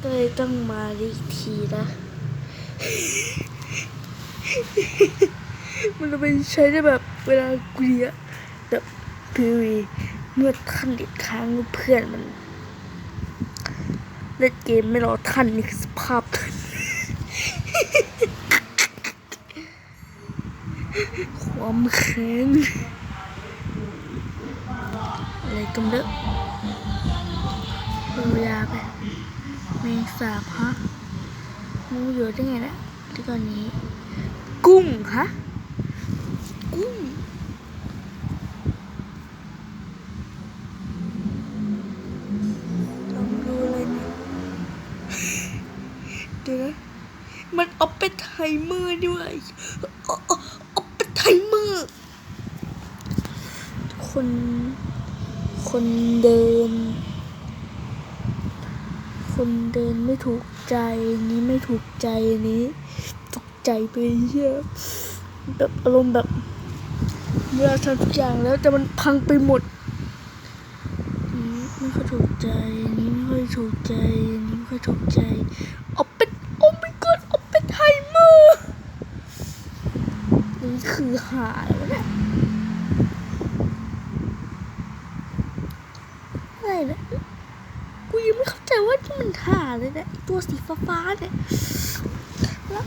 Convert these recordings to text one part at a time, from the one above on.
ก็เลยต้องมาอีกทีนะมันจะเป็นใช้ได้แบบเวลาเกลียแบบพีวีเมื่อท่านเด็ดค้างเพื่อนมันเล่นเกมไม่รอท่านนี่คือสภาพท่านความแค้นอะไรกันเด้อเอายาไป แมงสาบฮะมูอยู่ได้ไงนะที่ตอนนี้ กุ้งฮะกุ้งลองดูเลยนี่ยเดี๋ยวนะมันเอาไปไทเมอร์ด้วยเอาเอาเอาไปไทเมอร์คน คนเดิน คนเดินไม่ถูกใจนี้ไม่ถูกใจนี้ตกใจไปเยอะแบบอารมณ์แบบเวลาทำทุกอย่างแล้วแต่มันพังไปหมดนี้ไม่ค่อยถูกใจนี้ไม่ค่อยถูกใจนี้ไม่ค่อยถูกใจเอาเป็นโอ้ my god เอาเป็นไทเมอร์นี่คือหาแล้วเนี่ยอะไรเนี่ย กูยังไม่เข้าใจว่าที่มันหา เลยนะไอ้ตัวสีฟ้าๆเนี่ยแล้ว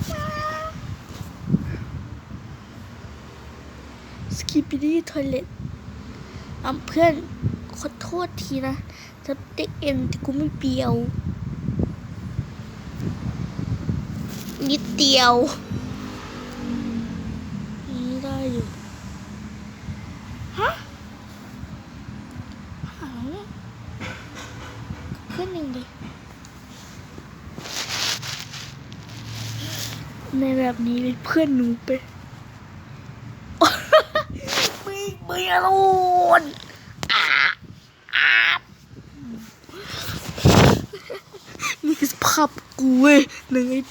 สกิปปี้ทอยเล็ตอะเพื่อนขอโทษทีนะถ้าเด็กเอ็นที่กูไม่เปียว นิดเดียวนี่ได้อยู่ฮะหาแล้วเนี่ยเพื่อนหนึ่งดิ ในแบบนี้เป็นเพื่อนหนูไปไม่ไม่อรุณอ่าอ่านี่คือสภาพกูเว้ยหนึ่งไอ้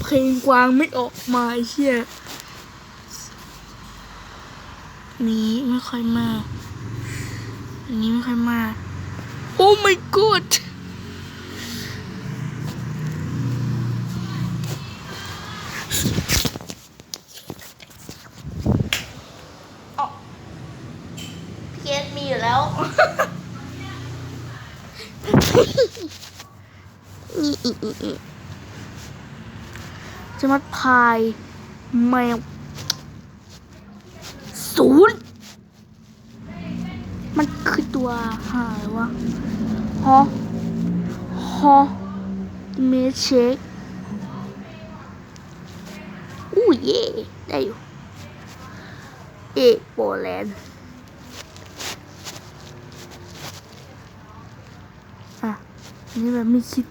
เพลงกวางไม่ออกมาไอ้เชี่ยนี้ไม่ค่อยมาก อันนี้ไม่ค่อยมาก โอ้ my god พี่เกดมีอยู่แล้ว อีอีอีอีจะมัดพายแมวศูนย์มันคือตัวหาอะไรวะฮอฮอเมเชคอู้เย่ได้อยู่ เอกโปแลนด์อะอั นี่แบบไม่คิด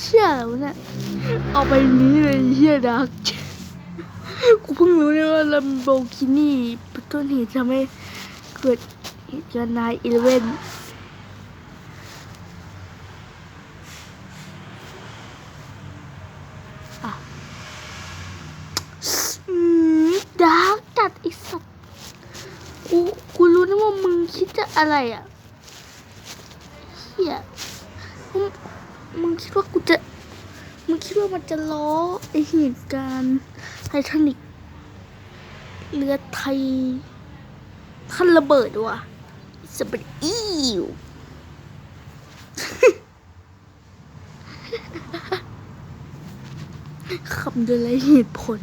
เชื่อแล้วะเนี่ยเอาไปนี้เลยเฮียดักกูเพิ่งรู้เนี่ยว่าลัมโบกินี่เป็นต้นเหตุทำให้เกิดเหตุการณ์นายอีเวนอะอืมดาร์กจัดไอสัตว์กู กูรู้นะว่ามึงคิดจะอะไรอะเฮียมึงมึงคิดว่ากูจะ มันจะล้อไอเหตุการณ์ไททานิกเรือไทยท่านระเบิดว่ะสเปนอิวคำด้วยไรเหตุผล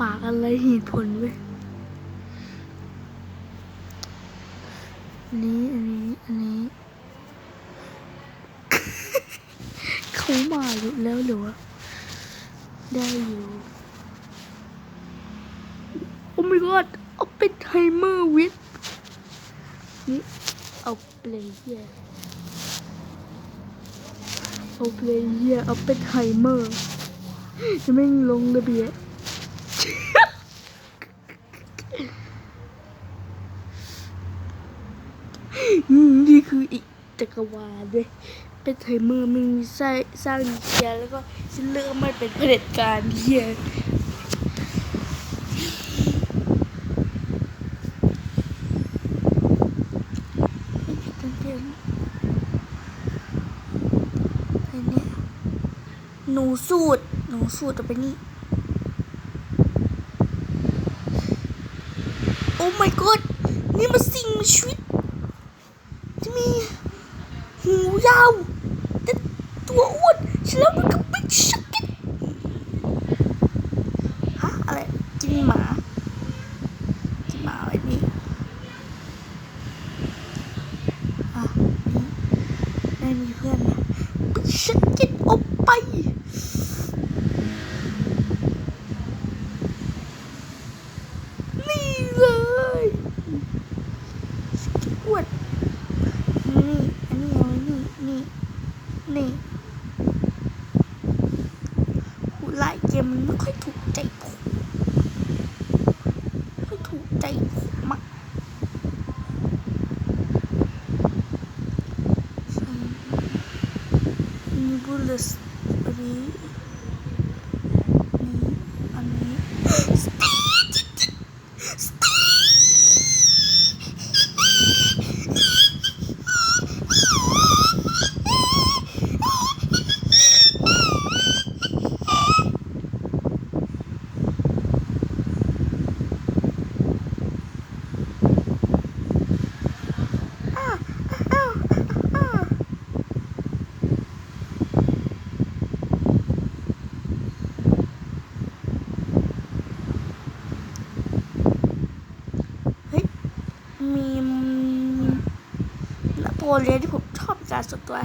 ปากอะไรเหตุผลเว้ยนนี้อันนี้ อันนี้ เขามาอยู่แล้วหรือวะได้อยู่โอ้ my god เอาเป็นไทเมอร์วิทนี่เอาเปลเยอร์เอาเปลเยอร์เอาเป็นไทเมอร์จะไม่ลงระเบียบนี่คืออีกจักรวาลเลย เป็นไทเมอมึงสร้างสร้างเฮียแล้วก็ฉันเลือกมันเป็นเผด็จการเฮียเต้นหนูสูตร หนูสูตรต่อไปนี่โอ้ my god นี่มันสิ่งมีชีวิตที่มีหูยาว แต่ตัวอ้วนฉัน แล้วมันก็เป็นชักก็ตฮะอะไรกินหมากินหมาไอ้นี่อะนี่ได้มีเพื่อนนะเป็นชักก็ตออกไปนี่เลยสกิปอ้วนนี่ อันนี้เอาไว้นี่ นี่ นี่หูหลายเก มมันไม่ค่อยถูกใจผมไม่ค่อยถูกใจผมอะใช่มีบุลเลสอันนี้ นี่ อันนี้ เฮ้ย มีนโป เลียนที่ผมชอบการส่วนตัว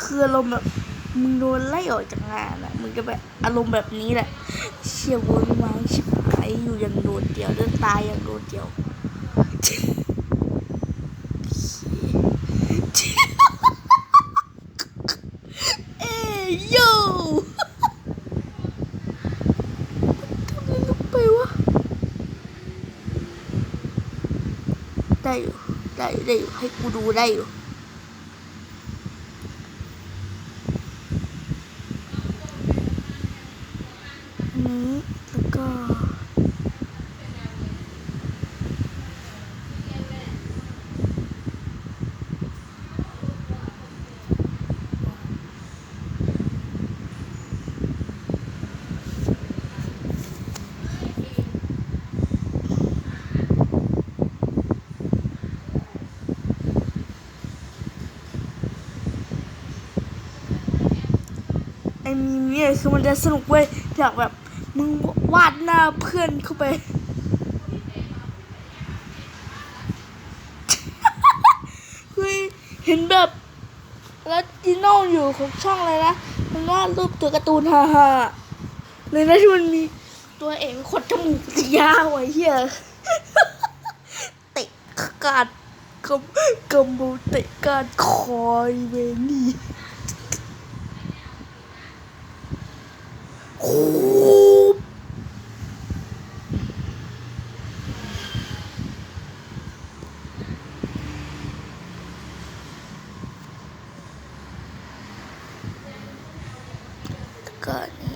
คืออารมณ์แบบมึงโดนไล่ออกจากงานอะมึงจะแบบอารมณ์แบบนี้แหละ เชี่ยโวนวายชิบหายอยู่อย่างโดดเดี่ยวแล้วตายอย่างโดดเดี่ยวเอ้ยโยทำอะไรลงไปวะได้อยู่ได้อยู่ได้อยู่ให้กูดูได้อยู่ อันนี้ แล้วก็ ไอ้ มีเนี่ยคือมันจะสนุกเว้ยอยากแบบมึงวาดหน้าเพื่อนเข้าไปเฮ้ยเห็นแบบแล้วจีโน่อยู่ของช่องอะไรนะมันวาดรูปตัวการ์ตูนฮ่าฮ่าๆเลยนะที่มันมีตัวเองขดจมูกยาวไอ้เหี้ยเตะกาดกำกำบูเตะกาดคอยเวนี่ 呼รูแต่ก่อ套นี้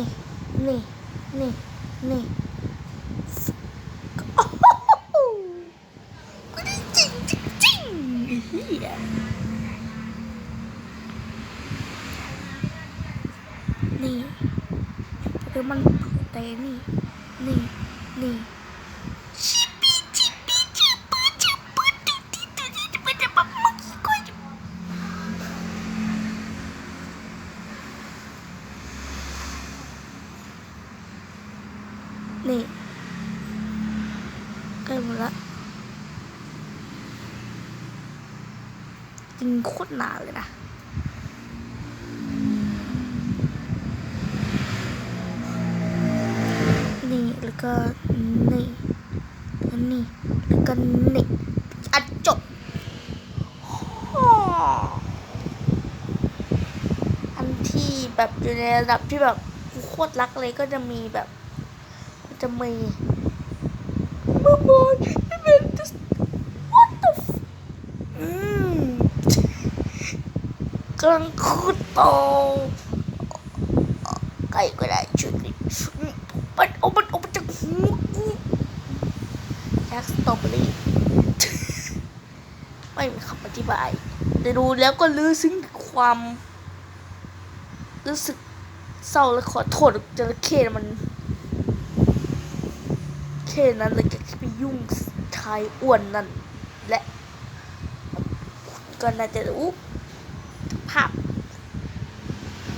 นี่ นี่ นี่ นี่ก็ได้จริงจริงเฮียนี่คือมันเตะนี่ จริงโคตรนานเลยนะนี่แล้วก็นี่แล้วนี่แล้วกันนี่อัดจบอันที่แบบอยู่ในระดับที่แบบโคตรรักเลยก็จะมีแบบ จะมีามอนไม่เป็น just what the f อืม กำลังคุดโตไก่ก็ได้ชุดนี้มันเอามันเอามาจากหูกูแจ็คสตรอเบอรี่ไม่มีคำอธิบาย แต่ดูแล้วก็รู้ซึ้งถึงความ รู้สึกเศร้าและขอโทษจระเข้มันแค่นั้นเลยก็ไปยุ่งชายอ้วนนั่น และก็น่าจะรู้ ภาพ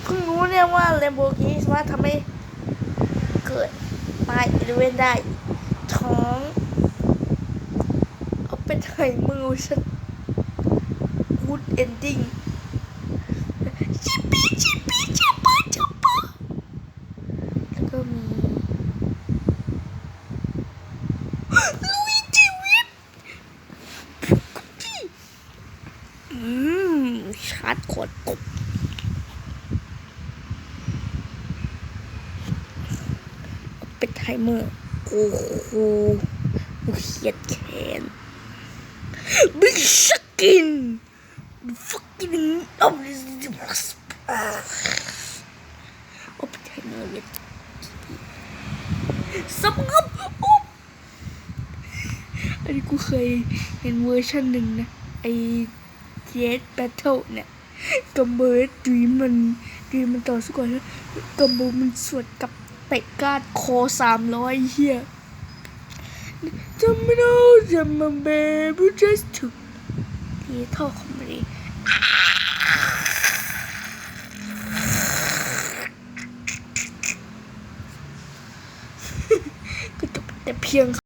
เพิ่งรู้เนี่ยว่าเลมโบกินีสามารถทำให้เกิดตายอิเลเวนได้ท้องเอาเป็นไห้มือฉันวูดเอนดิ้งปปี้ชิปปี้ชิปปี้ชิปปี้แล้วก็มี ลุยชีวิตอืมชาร์จขวดกบ เป็นไทเมอร์กูเขียดแขนบิ๊กสกิน fucking เอาเอาเป็นไทเมอร์เลยสำงับอันนี้กูเคยเห็นเวอร์ชันหนึ่งนะ ไอเจสแบทเทิลเนี่ยกัมเบอร์ดรีมมันดีมมันต่อสู้ก่อนแล้วกัมเบอร์มันสวดกับ เตะก้านคอสามร้อยเฮียจำไม่ได้จำมันเบบี้จัสถูกทีเท่าคอมเมดี้ก็จบแต่เพียง